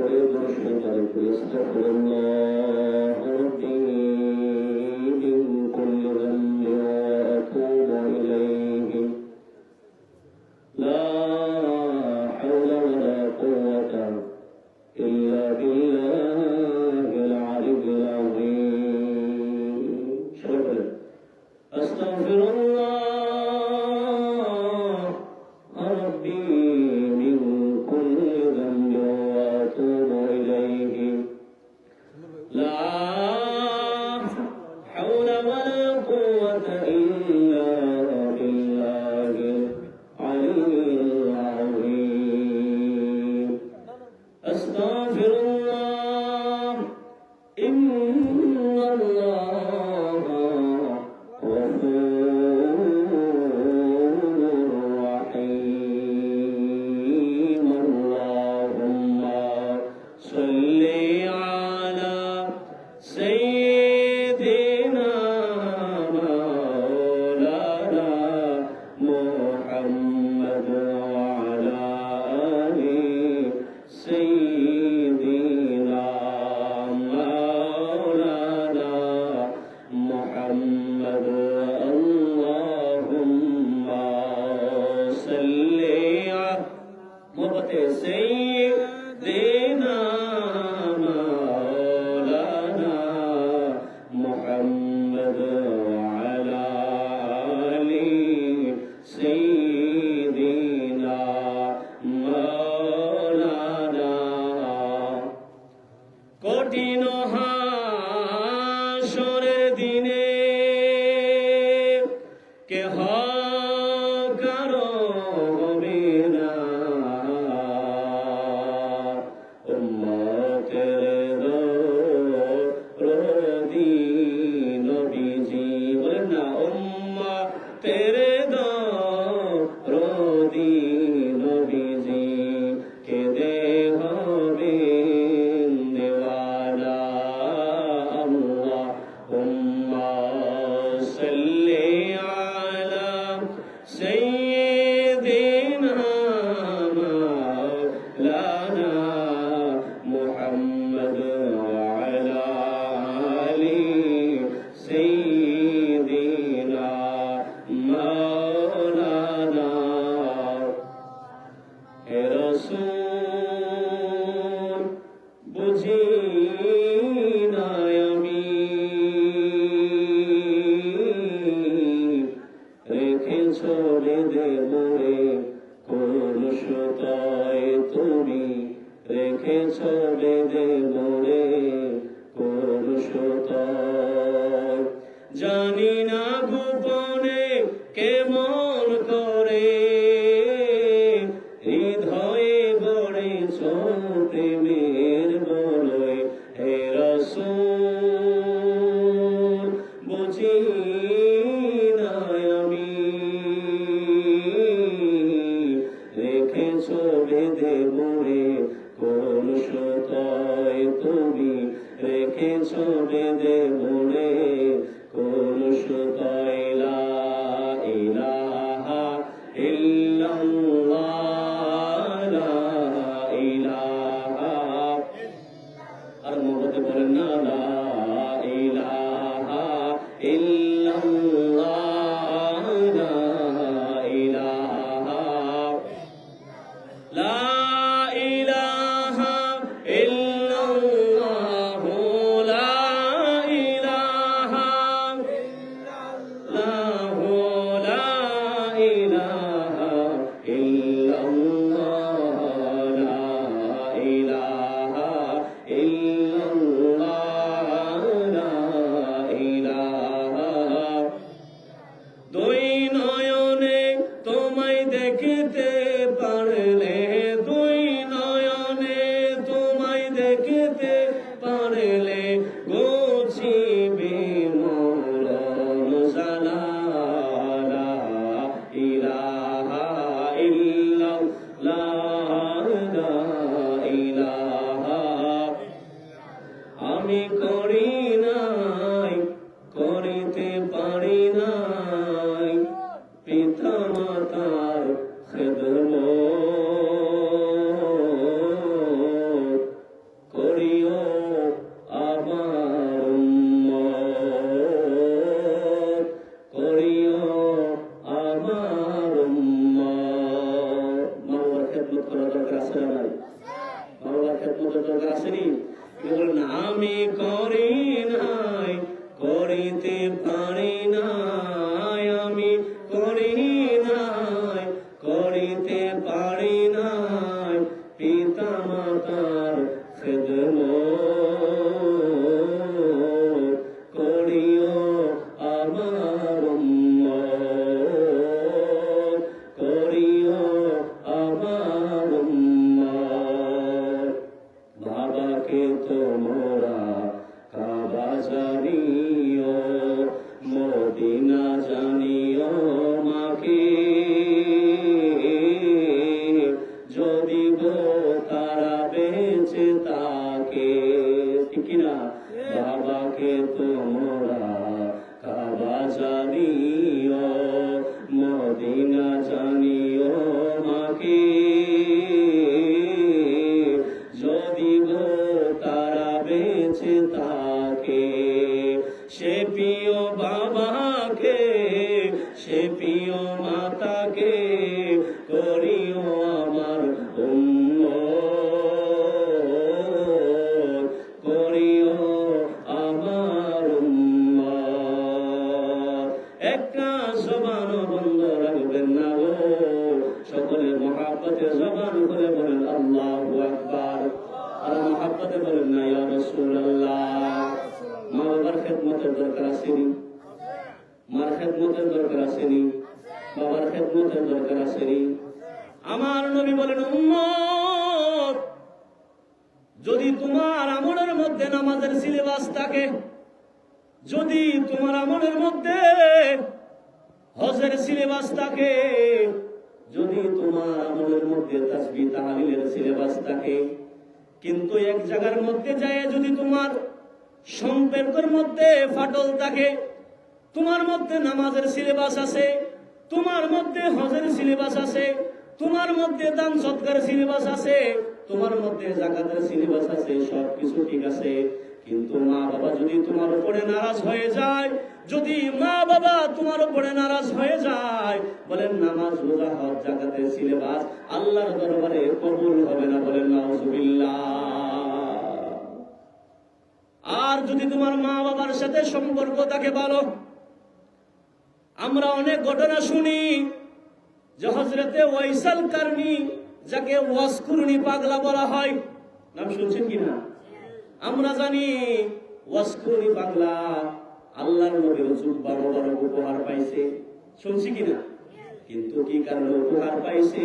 করে কঠিন হাসরের বেঁচে তাকে সে প্রিয় বাবাকে কিন্তু এক জায়গার মধ্যে যায়, যদি তোমার সম্পর্কের মধ্যে ফাটল থাকে, তোমার মধ্যে নামাজের সিলেবাস আছে, তোমার মধ্যে হজের সিলেবাস আছে, তোমার মধ্যে দান সৎকার সিলেবাস আছে, তোমার মধ্যে জাকাতের সিলেবাস আছে সব কিছু ঠিক আছে। কিন্তু মা বাবা যদি তোমার উপরে নারাজ হয়ে যায়, যদি মা বাবা তোমার উপরে নারাজ হয়ে যায়, বলেন নামাজ, রোজা জাকাতের সিলেবাস আল্লাহর দরবারে কবুল হবে না, বলেন নাউজুবিল্লাহ। আর যদি তোমার মা বাবার সাথে সম্পর্ক থাকে ভালো আমরা অনেক ঘটনা শুনি যে হজরতে ওয়াইসাল কারনি, যাকে ওয়াসকুরনি পাগলা বলা হয়, নাম শুনছেন কি না আমরা জানি ওয়াসকুরনি বাংলা, আল্লাহর নবীর জুব্বা মোবারক উপহার পাইছে। শুনছি কিনা কিন্তু কি কারণে উপহার পাইছে?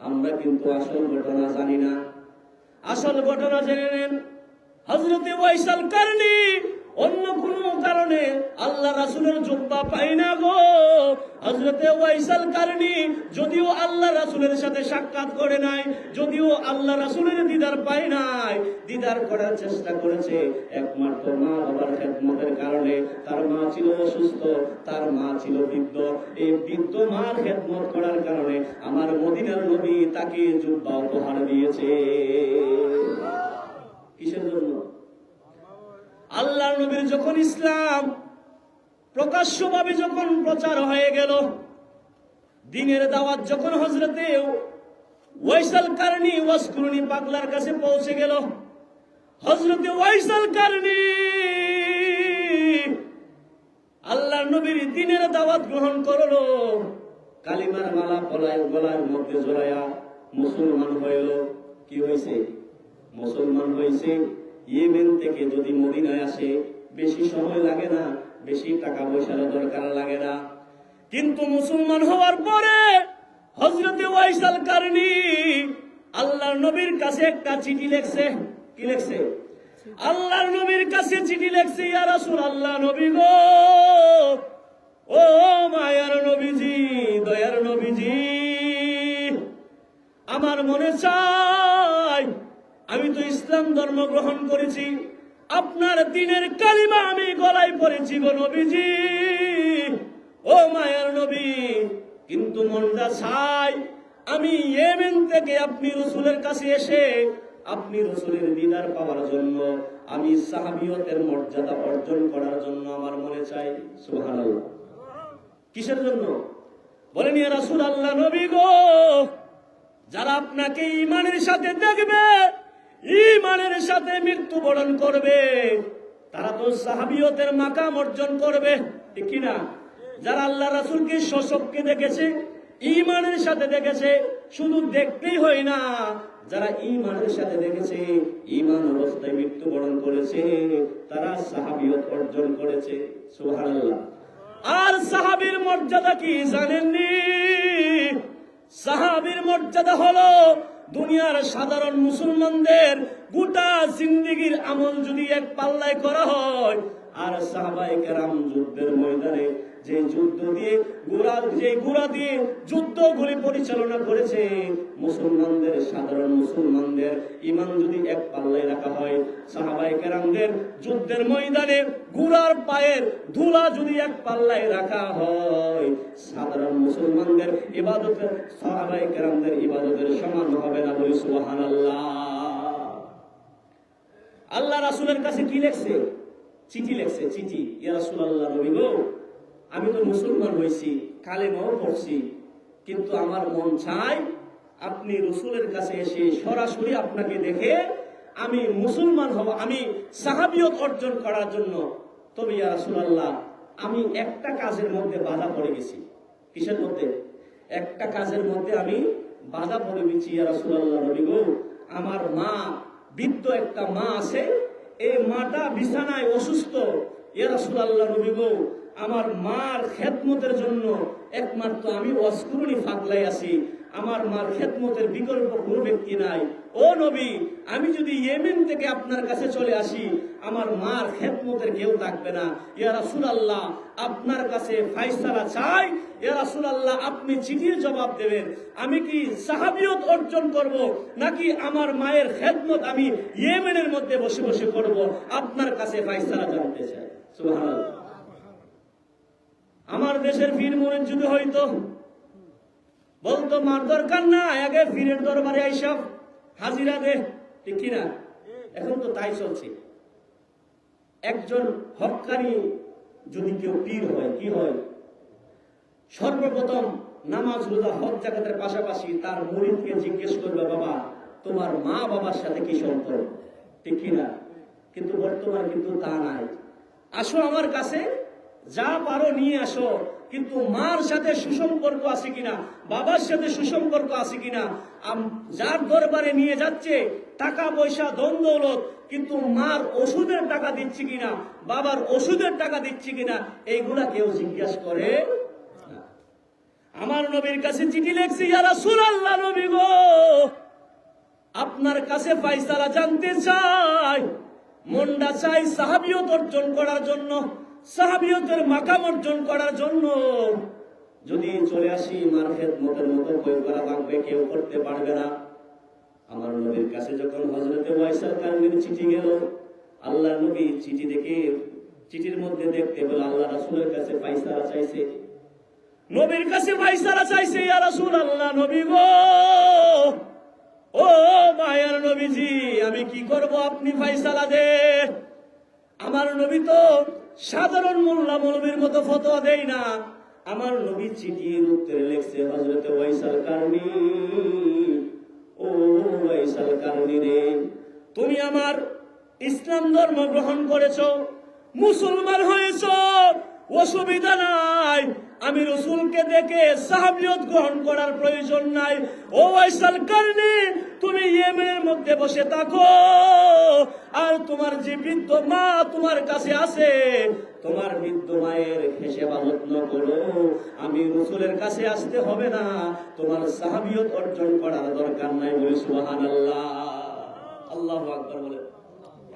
আমরা কিন্তু আসল ঘটনা জানি না। আসল ঘটনা জেনে নেন হজরতে ওয়াইসাল কারনি অন্য কোন কারণে আল্লাহ রাসুলের জুব্বা পাই না গো। হজরতে ওয়াইসাল কারনি যদিও আল্লাহ রাসুলের সাথে সাক্ষাৎ করে নাই, যদিও আল্লাহ রাসুলের দিদার পাই নাই, দিদার করার চেষ্টা করেছে। একমাত্র মা বাবার খেদমতের কারণে তার মা ছিল অসুস্থ, তার মা ছিল বৃদ্ধ। এই বৃদ্ধ মার খেদমত করার কারণে আমার মদিনার নবী তাকে জুব্বা উপহার দিয়েছে। কিসের জন্য? আল্লাহ নবীর যখন ইসলাম প্রকাশ্যভাবে যখন প্রচার হয়ে গেল, দিনের দাওয়াত যখন হজরতে ওয়াইসাল কারণী ওয়াসকুরনি পাগলার কাছে পৌঁছে গেল, হজরতে ওয়াইসাল কারণী আল্লাহ নবীর দিনের দাওয়াত গ্রহণ করল, কালিমার মালা পলায় গলার মধ্যে জড়ায়া মুসলমান হইল কি হয়েছে? মুসলমান হয়েছে ইয়েমেন থেকে যদি মদিনায় আসে, বেশি সময় লাগে না, বেশি টাকা পয়সার দরকার লাগে না। কিন্তু মুসলমান হওয়ার পরে হজরতে ওয়াইসাল কারণী আল্লাহর নবীর কাছে একটা চিঠি লেখছে। কি লেখছে? আল্লাহর নবীর কাছে চিঠি লেখছে, ইয়া রাসূল আল্লাহ নবী গো! ও মায়ার নবীজি, দয়ার নবীজি, আমার মনে চাই আমি তো ইসলাম ধর্ম গ্রহণ করেছি। আপনার দিনের কালিমা আমি গলায় পড়েছি গো নবীজি। ও মায়ার নবী, কিন্তু মনটা চাই আমি ইয়েমেন থেকে আপনি রসুলের কাছে এসে আপনি রসুলের দিদার পাওয়ার জন্য, আমি সাহাবিয়তের মর্যাদা অর্জন করার জন্য আমার মনে চাই। সুবহানাল্লাহ। কিসের জন্য? বলেন রাসূল আল্লাহ নবী গো, যারা আপনাকে ইমানের সাথে দেখবে ইমানের সাথে মৃত্যুবরণ করবে। তারা তো সাহাবিয়তের মাকাম অর্জন করবে, ঠিক কিনা যারা আল্লাহ রাসুলকে শোষককে দেখেছে ইমানের সাথে দেখেছে, শুধু দেখতেই হয় না, যারা ইমানের সাথে দেখেছে ইমান অবস্থায় মৃত্যুবরণ করেছে, তারা সাহাবিয়ত অর্জন করেছে, সুবহানাল্লাহ। আর সাহাবীর মর্যাদা কি জানেননি? সাহাবীর মর্যাদা হলো দুনিয়ার সাধারণ মুসলমানদের গোটা জিন্দিগির আমল যদি এক পাল্লায় করা হয় আর সাহাবাই কেরাম যুদ্ধের ময়দানে যে যুদ্ধ দিয়ে গোড়া, যে গোড়া দিয়ে যুদ্ধগুলি পরিচালনা করেছে, মুসলমানদের, সাধারণ মুসলমানদের, ইমান যদি এক পাল্লায় রাখা হয় সাহাবাই কেরামদের যুদ্ধের ময়দানে গুড়ার পায়ের ধুলা যদি এক পাল্লায় রাখা হয়, সাধারণ মুসলমানদের ইবাদতের সাহাবাই কেরামদের ইবাদতের সমান হবে না বলি সুবাহান আল্লাহ রাসুলের কাছে কি লেখছে? চিঠি লেখছে, চিঠি। ইয়া রাসুল আল্লাহ নবী গো, আমি তো মুসলমান হয়েছি, কালেমাও পড়ছি, কিন্তু আমার মন চায় আপনি রসুলের কাছে এসে সরাসরি আপনাকে দেখে আমি মুসলমান হব, আমি সাহাবিয়ত অর্জন করার জন্য। তবে ইয়া রাসূলুল্লাহ, আমি একটা কাজের মধ্যে বাধা পড়ে গেছি। কিসের মধ্যে? একটা কাজের মধ্যে আমি বাধা পড়ে গেছি, ইয়া রাসূলুল্লাহ নবী গো। আমার মা, বৃদ্ধ একটা মা আছে এই মাটা বিছানায় অসুস্থ। ইয়া রাসূলুল্লাহ নবী আমার মার খেদমতের জন্য একমাত্র আমি অস্কুরণী ফাঁকলাই আছি। আমার মার খেদমতের বিকল্প কোনো ব্যক্তি নাই। ও নবী, আমি যদি ইয়েমেন থেকে আপনার কাছে চলে আসি, আমার মার খেদমতের কেউ থাকবে না। ইয়া রাসূলুল্লাহ, আপনার কাছে ফাইসালা চাই। ইয়া রাসূলুল্লাহ, আপনি চিঠির জবাব দেবেন। আমি কি সাহাবিয়ত অর্জন করব, নাকি আমার মায়ের খেদমত আমি ইয়েমেনের মধ্যে বসে বসে করব? আপনার কাছে ফাইসালা জানতে চাই। আমার দেশের বীর মনে যদি হইতো বলতো মার দরকার না আগে বীরের দরবারে আইসব হাজিরা দে। ঠিক কিনা এখন তো তাই চলছে। একজন হকানি যদি কেউ পীর হয়, কি হয়? সর্বপ্রথম নামাজ, রোজা হক জাকাতের পাশাপাশি তার মরিদকে জিজ্ঞেস করবে, বাবা, তোমার মা বাবার সাথে কি সম্পর্ক? ঠিক কিনা কিন্তু বর্তমানে কিন্তু তা নাই। আসো আমার কাছে। যা পারো নিয়ে আসো। কিন্তু মার সাথে সুসম্পর্ক আছে কিনা, বাবার সাথে সুসম্পর্ক আছে কিনা যার দরবারে নিয়ে যাচ্ছে, টাকা পয়সা, ধন দৌলত, কিন্তু মার ওষুধের টাকা দিচ্ছে কিনা, বাবার ওষুধের টাকা দিচ্ছে কিনা, এইগুলা কেউ জিজ্ঞাসা করে আমার নবীর কাছে চিঠি লেখছি যারা সুরাল্লাহ নবী গো, আপনার কাছে ফাইসালা জানতে চাই। মনটা চাই সাহাবিয়ত অর্জন করার জন্য। সাহাবিয়তের মাকাম অর্জন করার জন্য। যদি চলে আসি মার খেদমতের মতো কেউ করা লাগবে কেউ করতে পারবে না। আমার নবীর কাছে যখন হজরতে ওয়াইসাল কারণের চিঠি গেল আল্লাহ নবী চিঠি দেখে চিঠির মধ্যে দেখতে বলে আল্লাহ রাসূলের কাছে ফাইসালা চাইছে। নবীর কাছে ফাইসালা চাইছে ইয়া রাসূল আল্লাহ নবী গো! ও মায়ার নবীজি আমি কি করব? আপনি ফাইসালা দে। আমার নবী তো সাধারণ মোল্লা মৌলবীর মতো ফতোয়া দেই না। আমার নবী চিঠির উত্তরে লেখছে হজরত ওয়াইসাল কারণী। ও ওয়াইসাল কারণী রে, তুমি আমার ইসলাম ধর্ম গ্রহণ করেছ, মুসলমান হয়েছো, অসুবিধা নাই। আমি রসুলকে দেখে সাহাবিয়ত গ্রহণ করার প্রয়োজন নাই। ও ওয়াইসাল কারণী তুমি ইয়েমেনের মধ্যে বসে থাকো। আর তোমার যে বৃদ্ধ মা তোমার কাছে আছে, তোমার বৃদ্ধ মায়ের হেসেবা যত্ন করো। আমি রসুলের কাছে আসতে হবে না। তোমার সাহাবিয়ত অর্জন করার দরকার নাই বলে সুবাহান আল্লাহ আল্লাহ আকবর বলে।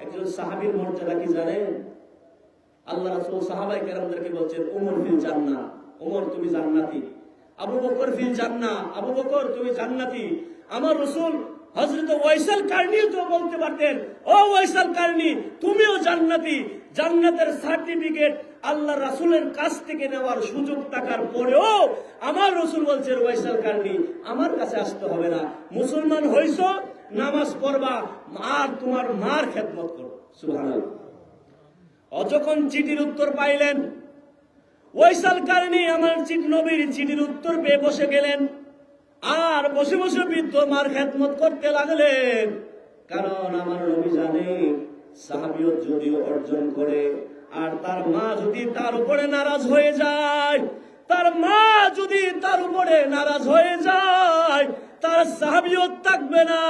একজন সাহাবীর মর্যাদা কি জানেন? আল্লাহ রাসূল সাহাবায়ে কেরামদেরকে বলছেন ওমর ফিল জান্নাহ ওমর, তুমি জান্নাতি। আবু বকর ফিল জান্নাহ। আবু বকর, তুমি জান্নাতি। আমার রসুল হযরত ওয়াইসাল কারনি তো বলতে পারতেন, ও ওয়াইসাল কারনি, তুমিও জান্নাতি। জান্নাতের সার্টিফিকেট আল্লাহ রাসূলের কাছ থেকে নেওয়ার সুযোগ থাকার পরেও আমার রাসূল বলছেন, ওয়াইসাল কারনি, আমার কাছে আসতে হবে না। মুসলমান হইছো, নামাজ পড়বা, আর তোমার মার খেদমত করো। সুবহানাল্লাহ। ও যখন চিঠির উত্তর পাইলেন ওইসাল কারণে আমার নবীর চিঠির উত্তর পেয়ে বসে গেলেন। আর বসে বসে বৃদ্ধ মার খেদমত করতে লাগলেন। কারণ আমার নবী জানে সাহাবিয়ত যদিও অর্জন করে, আর তার মা যদি তার উপরে নারাজ হয়ে যায়, তার মা যদি তার উপরে নারাজ হয়ে যায় তার সাহাবিয়ত থাকবে না,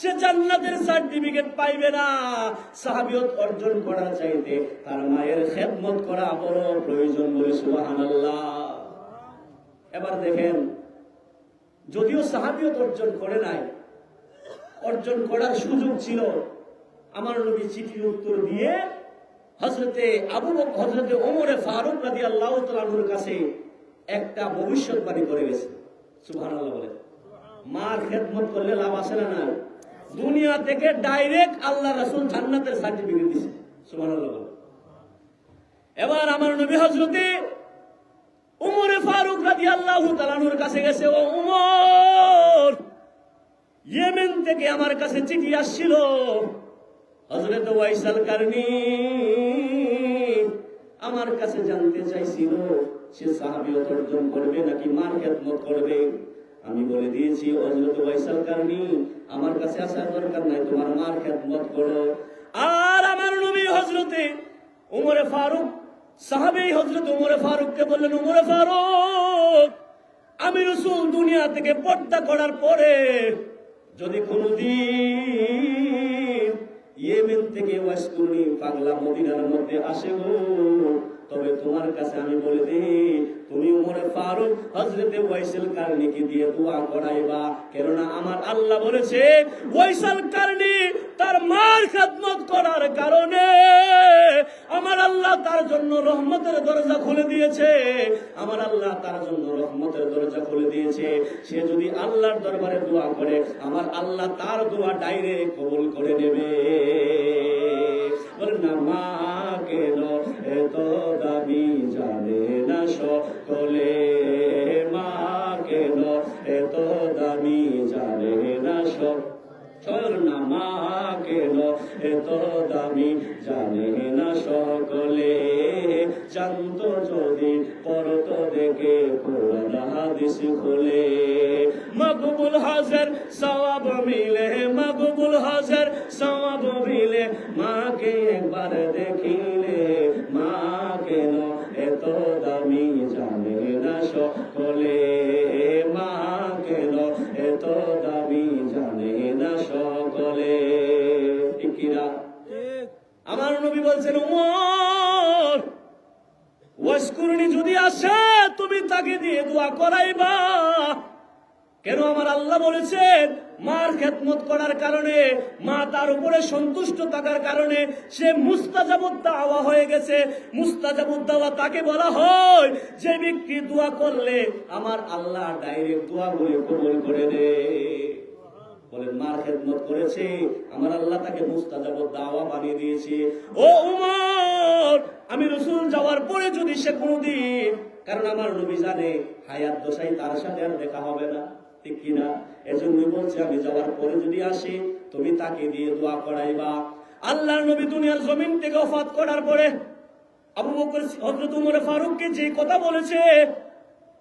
সে জান্নাতের সার্টিফিকেট পাইবে না। সাহাবিয়ত অর্জন করা চাইতে তার মায়ের খেদমত করা বড় প্রয়োজন বলে সুবহানাল্লাহ। এবার দেখেন, যদিও সাহাবিয়ত অর্জন করে নাই, অর্জন করার সুযোগ ছিল, আমার নবী চিঠির উত্তর দিয়ে হজরতে আবু হজরতে ওমরে ফারুক রাদি আল্লাহ কাছে একটা ভবিষ্যৎবাণী করে গেছে। সুভান বলে মার খেদমত করলে লাভ আসে না না। দুনিয়া থেকে ডাইরেক্ট আল্লাহ রাসুল জান্নাতের সার্টিফিকেট দিছে। সুভান এবার আমার নবী হজরতে উমরে ফারুক রাজি আল্লাহ তালানুর কাছে গেছে, ও উমর, ইয়েমেন থেকে আমার কাছে চিঠি আসছিল। হজরত ওয়াইসাল কারনি আমার কাছে জানতে চাইছিল, সে সাহাবিয়ত অর্জন করবে নাকি মার খেদমত করবে? আমি বলে দিয়েছি হজরত ওয়াইসাল কারনি আমার কাছে আসার দরকার নাই, তোমার মার খেদমত করো। আর আমার নবী হজরতে উমরে ফারুক, সাহাবে হজরত উমরে ফারুককে বললেন, উমরে ফারুক, আমি রসুল দুনিয়া থেকে পর্দা করার পরে যদি কোনদিন ইয়েমেন থেকে ওয়াসকুনি পাগলা মদিনার মধ্যে আসে তবে তোমার কাছে আমি বলে দিই, তুমি উমরে ফারুক হজরতে ওয়াইসেল কারণীকে দিয়ে দোয়া করাইবা। কেননা আমার আল্লাহ বলেছে, ওয়াইসাল কারণী তার মার খেদমত করার কারণে আমার আল্লাহ তার জন্য রহমতের দরজা খুলে দিয়েছে। আমার আল্লাহ তার জন্য রহমতের দরজা খুলে দিয়েছে। সে যদি আল্লাহর দরবারে দোয়া করে, আমার আল্লাহ তার দোয়া ডাইরেক্ট কবুল করে নেবে। বলেন না মা, কেন এত দাবি জানে না সকলে। মা কেন এত দাবি জানে না মা কেন এত দামি জানে না সকলে। জানত যদি পরত দেখে হাদিস মকবুল হাজার সওয়াব মিলে, মকবুল হাজার সওয়াব মিলে, মাকে একবার দেখিলে জানে না সকলে মা কেন এত দামি জানে না সকলে। ঠিক কিনা আমার নবী বলছেন, উমর ওয়াসকুরনি যদি আসে, তুমি তাকে দিয়ে দোয়া করাইবা। কেন আমার আল্লাহ বলেছেন, মার খেদমত করার কারণে, মা তার উপরে সন্তুষ্ট থাকার কারণে, সে মুস্তাজাবুদ্দাওয়া হয়ে গেছে। মুস্তাজাবুদ্দাওয়া তাকে বলা হয়, যে ব্যক্তি দোয়া করলে আমার আল্লাহ ডাইরেক্ট দোয়া বলে কবুল করে দে বলেন, মার খেদমত করেছে, আমার আল্লাহ তাকে মুস্তাজাব দাওয়া বানিয়ে দিয়েছে। ও উমর, আমি রসুল যাওয়ার পরে যদি সে কোনদিন, কারণ আমার নবী জানে, হায়াত দশাই তার সাথে আর দেখা হবে না। ঠিক কিনা? এজন্য বলছে, আমি যাওয়ার পরে যদি আসি, তুমি তাকে দিয়ে দোয়া করাইবা। আল্লাহর নবী দুনিয়ার জমিন থেকে অফাত করার পরে আবু বকর হযরত উমর ফারুককে যে কথা বলেছে,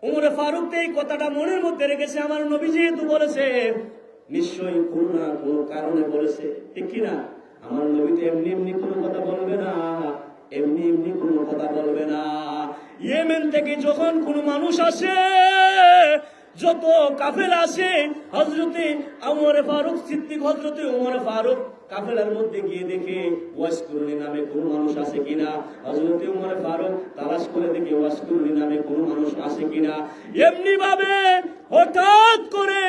উমরে ফারুক এই কথাটা মনের মধ্যে রেখেছে, আমার নবী যেহেতু বলেছে, নিশ্চয়ই কোনো না কোনো কারণে বলেছে। ঠিক কিনা? আমার নবী তো এমনি এমনি কোনো কথা বলবে না, এমনি এমনি কোনো কথা বলবে না। ইয়েমেন থেকে যখন কোনো মানুষ আসে যত কাফেল আসে হজরতে আমার ফারুক সিদ্দিক হজরতে উমরে ফারুক কাফেলার মধ্যে গিয়ে দেখে ওয়াসকুরনি নামে কোন মানুষ আছে কিনা? হজরতে উমরে ফারুক তালাশ করে দেখে ওয়াসকুরনি নামে কোন মানুষ আছে কিনা? এমনি ভাবে হঠাৎ করে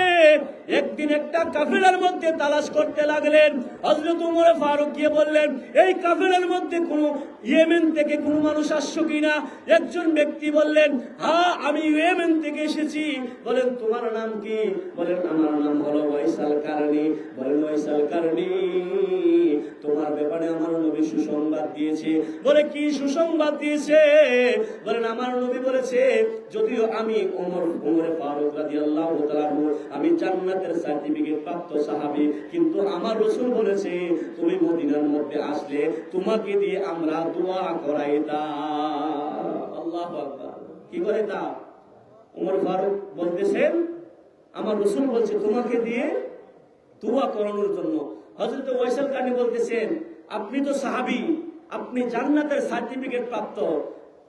একদিন একটা কাফেলার মধ্যে তালাশ করতে লাগলেন। হজরত উমরে ফারুক গিয়ে বললেন, এই কাফেলার মধ্যে কোন ইয়েমেন থেকে কোন মানুষ আসছো কিনা? একজন ব্যক্তি বললেন হ্যাঁ আমি ইয়েমেন থেকে এসেছি। বলেন, তোমার নাম কি? বলেন, আমার নাম হলো ওয়াইসাল কারণী। বলেন, ওয়াইসাল কারণী। তোমার ব্যাপারে আমার নবী সুসংবাদ দিয়েছে। বলে, কি সুসংবাদ দিয়েছে? বলেন, আমার নবী বলেছে, যদিও আমি ওমর, ওমরে ফারুক রাদিয়াল্লাহু তাআলা আমি জান্নাতের সার্টিফিকেট প্রাপ্ত সাহাবী, কিন্তু আমার রাসূল বলেছে, তুমি মদিনার মধ্যে আসলে তোমাকে দিয়ে আমরা দোয়া করাইতাম। আল্লাহু আকবার। কি করাইতাম ওমর ফারুক বলতেছেন, আমার রসুল বলছে তোমাকে দিয়ে দোয়া করানোর জন্য হজরত ওয়াইসাল কানি বলতেছেন, আপনি তো সাহাবি, আপনি জান্নাতের সার্টিফিকেট প্রাপ্ত।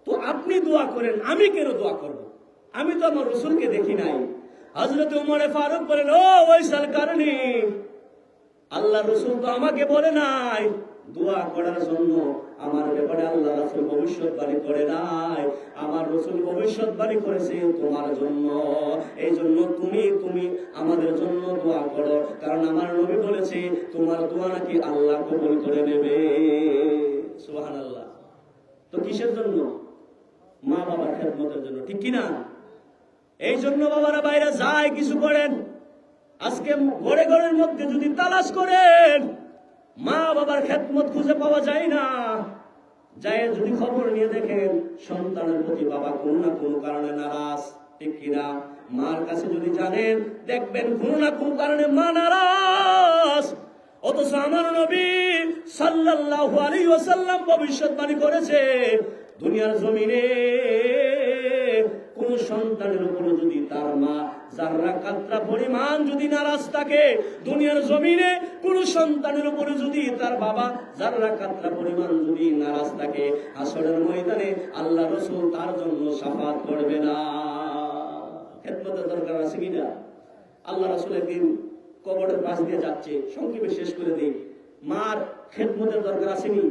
তো আপনি দোয়া করেন, আমি কেন দোয়া করব? আমি তো আমার রসুলকে দেখি নাই। হজরত উমরে ফারুক বলেন, ও ওয়াইসাল কারণী, আল্লাহ রসুল তো আমাকে বলে নাই। দোয়া করার জন্য আমার ব্যাপারে আল্লাহ রসুল ভবিষ্যৎবাণী করে নাই। আমার রসুল ভবিষ্যৎবাণী করেছে তোমার জন্য। এই জন্য তুমি তুমি আমাদের জন্য দোয়া করো। কারণ আমার নবী বলেছে, তোমার দোয়া নাকি আল্লাহ কবুল করে নেবে। সুহান আল্লাহ তো কিসের জন্য? মা বাবার খেদমতের জন্য। ঠিক কিনা? এই জন্য বাবারা বাইরে যায়, কিছু করেন। আজকে ঘরে ঘরের মধ্যে যদি তালাশ করেন মা বাবার খেদমত খুঁজে পাওয়া যায় না। যায় যদি খবর নিয়ে দেখেন, সন্তানের প্রতি বাবা কোনো না কোনো কারণে নারাজ। ঠিক কিনা? মার কাছে যদি জানেন, দেখবেন কোনো না কোনো কারণে মা নারাজ। অথচ আমার নবী সাল্লাল্লাহু আলাইহি ওয়াসাল্লাম ভবিষ্যৎবাণী করেছে, দুনিয়ার জমিনে কোন সন্তানের উপরে যদি তার মা কাত্রা পরিমাণ যদি থাকে, দুনিয়ার সন্তানের উপরে যদি তার বাবা পরিমাণ যদি নারাজ থাকে আল্লাহ রসুল তার জন্য সাফাত করবে না। দরকার আছে কিনা? আল্লাহ রসুল একদিন কবরের পাশ দিয়ে যাচ্ছে, সংক্ষেপে শেষ করে দিই। মার খেদমতের দরকার আসেনি,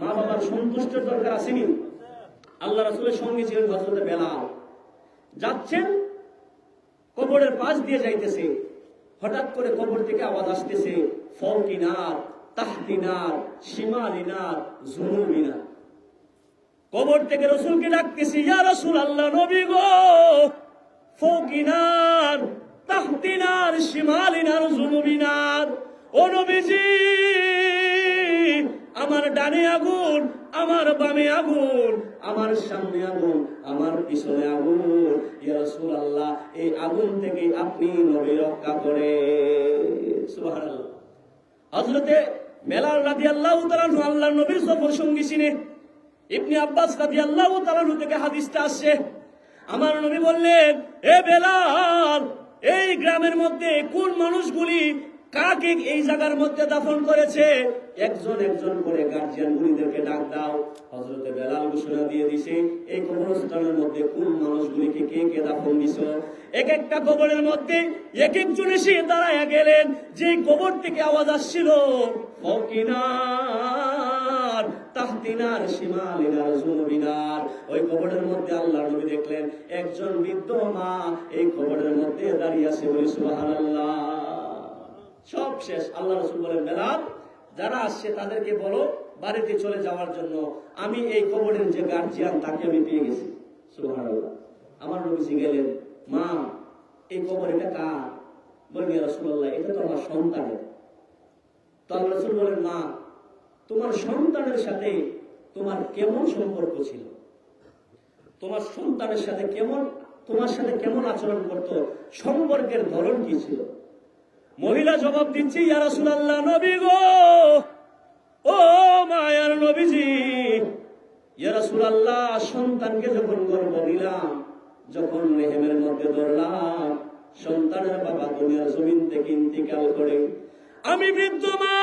মা বাবার সন্তুষ্টের দরকার আসেনি। আল্লাহ রসুলের সঙ্গে ছিলেন হজরতে বেলাল। যাচ্ছেন কবরের পাশ দিয়ে যাইতেছে। হঠাৎ করে কবর থেকে আওয়াজ আসতেছে ফলকিনার তাহতিনার সীমালিনার জুনুবিনার কবর থেকে রসুলকে ডাকতেছি, ইয়া রসুল আল্লাহ নবী গো! ফকিনার তাহতিনার সীমালিনার জুনুবিনার ও নবীজি, আমার ডানে আগুন, আমার বামে আগুন আমার সামনে আগুন, আমার পিছনে আগুন। ইয়া রাসূলুল্লাহ, এই আগুন থেকে আপনি নবী রক্ষা করে। সুবহানাল্লাহ। হযরতে মেলাল রাদিয়াল্লাহু তাআলা আল্লাহর নবীর সফর সঙ্গী ছিলেন। ইবনে আব্বাস রাদিয়াল্লাহু তাআলা থেকে হাদিসটা আসছে। আমার নবী বললেন, এ বেলাল, এই গ্রামের মধ্যে কোন মানুষগুলি কাকে এই জায়গার মধ্যে দাফন করেছে? একজন একজন করে গার্জিয়ান গুলিদেরকে ডাক দাও। হজরতে বেলাল ঘোষণা দিয়ে দিছে, এই কবরস্থানের মধ্যে কোন মানুষগুলিকে কে কে দাফন দিছ? এক একটা কবরের মধ্যে এক একজন এসে দাঁড়ায় গেলেন, যে কবর থেকে আওয়াজ আসছিল, ফকিনার, তাহতিনার সীমালিনার জুনুবিনার। ওই কবরের মধ্যে আল্লাহ নবী দেখলেন, একজন বৃদ্ধ মা এই কবরের মধ্যে দাঁড়িয়ে আছে বলি সুবহানাল্লাহ। সব শেষ। আল্লাহ রসুল বলেন, বেলাল, যারা আসছে তাদেরকে বলো, বাড়িতে চলে যাওয়ার জন্য আমি এই কবরের যে গার্জিয়ান তাকে আমি পেয়ে গেছি। আমার নবীজি গেলেন, মা, এই কবর এটা কার? বলেন রাসূলুল্লাহ, এটা তো আমার সন্তানের। তো আল্লাহ রসুল বলেন, মা, তোমার সন্তানের সাথে তোমার কেমন সম্পর্ক ছিল? তোমার সন্তানের সাথে কেমন, তোমার সাথে কেমন আচরণ করত? সম্পর্কের ধরন কি ছিল? মহিলা জবাব দিচ্ছি, ইয়া রাসূলুল্লাহ, নবী গো! ও মায়ার নবীজি! ইয়া রাসূলুল্লাহ, সন্তানকে যখন গর্ব দিলাম, যখন রেহেমের মধ্যে ধরলাম, সন্তানের বাবা দুনিয়ার জমিন থেকে ইন্তিকাল করে, আমি বৃদ্ধ মা,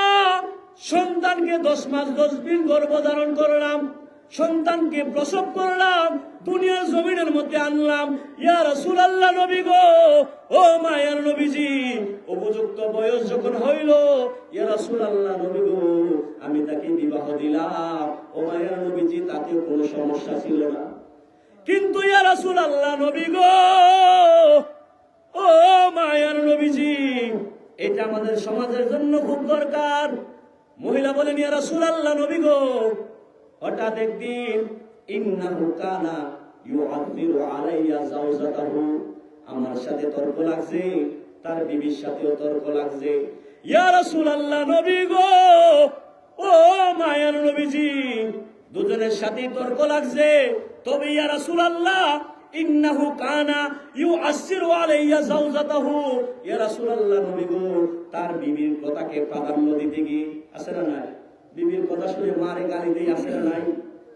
সন্তানকে দশ মাস দশ দিন গর্ভধারণ করলাম। সন্তানকে প্রসব করলাম, দুনিয়ার জমিনের মধ্যে আনলাম। ইয়া রাসূলুল্লাহ নবী গো, ও মায়ার নবীজি, উপযুক্ত বয়স যখন হইল, ইয়া রাসূলুল্লাহ নবী গো, আমি তাকে বিবাহ দিলাম। ও মায়ার নবীজি, তাতেও কোনো সমস্যা ছিল না। কিন্তু ইয়া রাসূলুল্লাহ নবী গো, ও মায়ার নবীজি, এটা আমাদের সমাজের জন্য খুব দরকার। মহিলা বলেন, ইয়া রাসূলুল্লাহ নবী গো হঠাৎ একদিন, ইন্নাহু কানা ইউআযিরু আলাইয়া যাওজাতাহু। আমার সাথে তর্ক লাগছে, তার বিবির সাথেও তর্ক লাগছে। ইয়া রাসূলুল্লাহ নবী গো! ও মায়ার নবীজি, দুজনের সাথে তর্ক লাগছে। তবে ইয়া রাসূলুল্লাহ, ইন্নাহু কানা ইউআসিরু আলাইয়া যাওজাতাহু। ইয়া রাসূলুল্লাহ নবী গো, তার বিবির কথাকে প্রাধান্য দিতে গিয়ে, আছে না বিবির কথা শুনে মারে গালি আছে না নাই।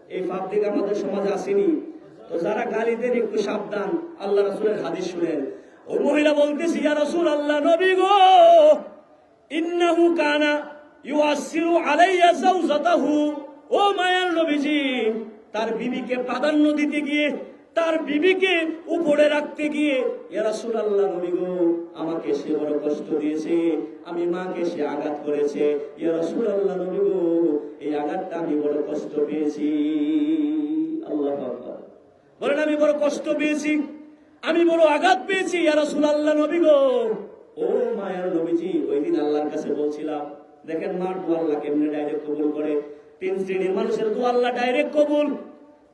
এই পাপ দিকে আমাদের সমাজে আসেনি। তো যারা গালি দেন, একটু সাবধান। আল্লাহ রাসূলের হাদিস শুনেন। ওই মহিলা বলতেছি, ইয়া রাসূলুল্লাহ, নবী গো! ইন্নাহু কানা ইউআসিরু আলাইয়া যাওজাতাহু। ও মায়ার নবীজি, তার বিবিকে প্রাধান্য দিতে গিয়ে, তার বিবিকে উপরে রাখতে গিয়ে, ইয়া রাসূলুল্লাহ, নবী গো আমাকে সে বড় কষ্ট দিয়েছে, আমি মাকে সে আঘাত করেছে। ইয়া রাসূলুল্লাহ নবী গো, এই আঘাতটা আমি বড় কষ্ট পেয়েছি। আল্লাহু আকবার। বলেন, আমি বড় কষ্ট পেয়েছি, আমি বড় আঘাত পেয়েছি, ইয়া রাসূলুল্লাহ নবী গো। ও মায়ার নবীজি ওই দিন আল্লাহর কাছে বলছিলাম, দেখেন মার দোয়া আল্লাহ কেমনে ডাইরেক্ট কবুল করে? তিন শ্রেণির মানুষের আল্লাহ ডাইরেক্ট কবুল।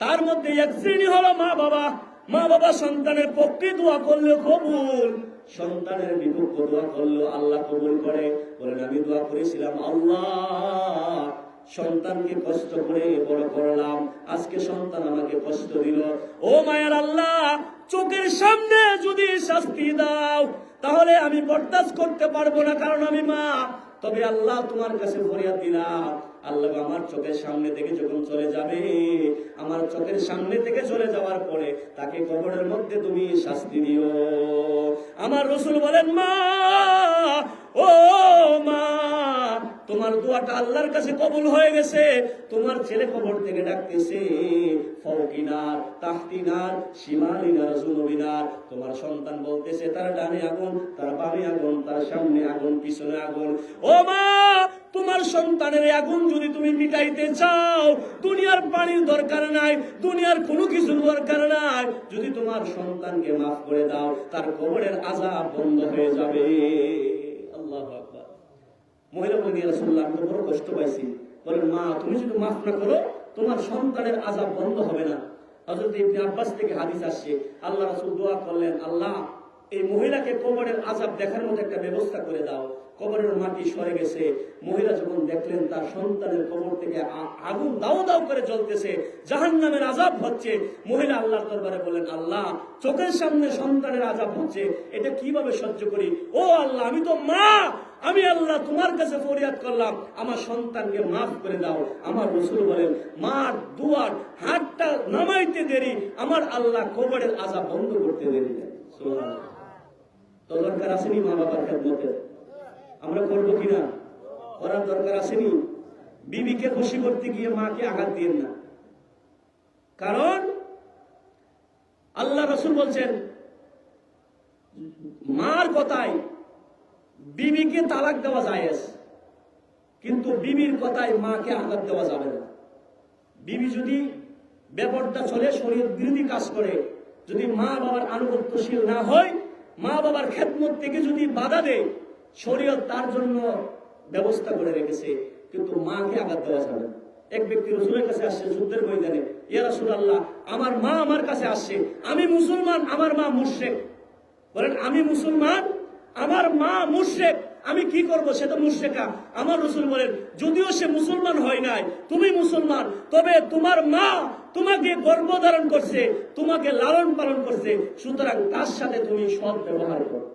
তার মধ্যে এক শ্রেণি হলো মা বাবা। মা বাবা সন্তানের পক্ষে দোয়া করলে কবুল। সন্তানের বিপক্ষ দোয়া করল, আল্লাহ কবুল করে। বলেন, আমি দোয়া করেছিলাম, আল্লাহ, সন্তানকে কষ্ট করে বড় করলাম। আজকে সন্তান আমাকে কষ্ট দিল। ও মায়ের আল্লাহ, চোখের সামনে যদি শাস্তি দাও, তাহলে আমি বরদাস্ত করতে পারব না, কারণ আমি মা। তবে আল্লাহ তোমার কাছে ফরিয়াদ দিলাম। আল্লাহ আমার চোখের সামনে থেকে যখন চলে যাবে, আমার চোখের সামনে থেকে চলে যাওয়ার পরে তাকে কবরের মধ্যে তুমি শাস্তি দিও। আমার রসুল বলেন, মা, ও মা তোমার দোয়াটা আল্লাহর কাছে কবুল হয়ে গেছে। তোমার ছেলে কবর থেকে ডাকতেছে ফৌকিনার তাহতিনার সীমালিনার জুনবিনার তোমার সন্তান বলতেছে, তার ডানে আগুন, তার বামে আগুন, তার সামনে আগুন, পিছনে আগুন। ও মা, তোমার সন্তানের আগুন যদি তুমি মিটাইতে চাও, দুনিয়ার পানির দরকার নাই, দুনিয়ার কোনো কিছু দরকার নাই। যদি তোমার সন্তানকে মাফ করে দাও, তার কবরের আজাব বন্ধ হয়ে যাবে। মহিলা বলে নিয়ে রাসুল্লাহ আমি বড় কষ্ট পাইছি। বলেন, মা, তুমি যদি মাফ না করো, তোমার সন্তানের আজাব বন্ধ হবে না। ইবনে আব্বাস থেকে হাদিস আসছে, আল্লাহ দোয়া করলেন, আল্লাহ, এই মহিলাকে কবরের আজাব দেখার মতো একটা ব্যবস্থা করে দাও। কবরের মাটি সরে গেছে। মহিলা যখন দেখলেন, তার সন্তানের কবর থেকে আগুন দাও দাও করে জ্বলতেছে, জাহান্নামের আজাব হচ্ছে। মহিলা আল্লাহর দরবারে বলেন আল্লাহ, চোখের সামনে সন্তানের আজাব হচ্ছে। এটা কীভাবে সহ্য করি? ও আল্লাহ, আমি তো মা আমি আল্লাহ তোমার কাছে ফরিয়াদ করলাম। আমার সন্তানকে মাফ করে দাও। আমার রসুল বলেন, মার, দুয়ার, হাতটা নামাইতে দেরি। আমার আল্লাহ কবরের আজা বন্ধ করতে দেরি। তো দরকার আসেনি মা বাবার খেদমতের আমরা করব কিনা? করার দরকার আসেনি। বিবিকে খুশি করতে গিয়ে মাকে আঘাত দিয়েন না। কারণ আল্লাহ রসুল বলছেন, মার কথায় বিবিকে তালাক দেওয়া যায় কিন্তু বিবির কথায় মাকে আঘাত দেওয়া যাবে না। বিবি যদি ব্যাপারটা চলে, শরীর বিরোধী কাজ করে, যদি মা বাবার আনুগত্যশীল না হয়, মা বাবার খেদমত থেকে যদি বাধা দেয়, শরীয়ত তার জন্য ব্যবস্থা করে রেখেছে, কিন্তু মাকে আঘাত দেওয়া যাবে না। এক ব্যক্তি রসুলের কাছে আসছে যুদ্ধের ময়দানে, ইয়া রাসূলুল্লাহ, আমার মা আমার কাছে আসছে, আমি মুসলমান, আমার মা মুশরিক। বলেন, আমি মুসলমান আমার মা মুশরিক, আমি কি করব? সে তো মুশরিকা। আমার রসুল বলেন, যদিও সে মুসলমান হয় নাই, তুমি মুসলমান, তবে তোমার মা তোমাকে গর্ভধারণ করছে, তোমাকে লালন পালন করছে, সুতরাং তার সাথে তুমি সৎ ব্যবহার করো।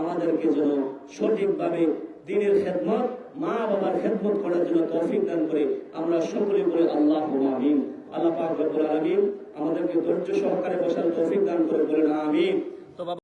আমাদেরকে যেন সঠিকভাবে দিনের খেদমত, মা বাবার খেদমত করার জন্য তৌফিক দান করে আমরা সকলে বলে আল্লাহ আমিন। আল্লাহ আলামিন আমাদেরকে ধৈর্য সহকারে বসার তৌফিক দান করে বলেন, আমিন। তো বাবা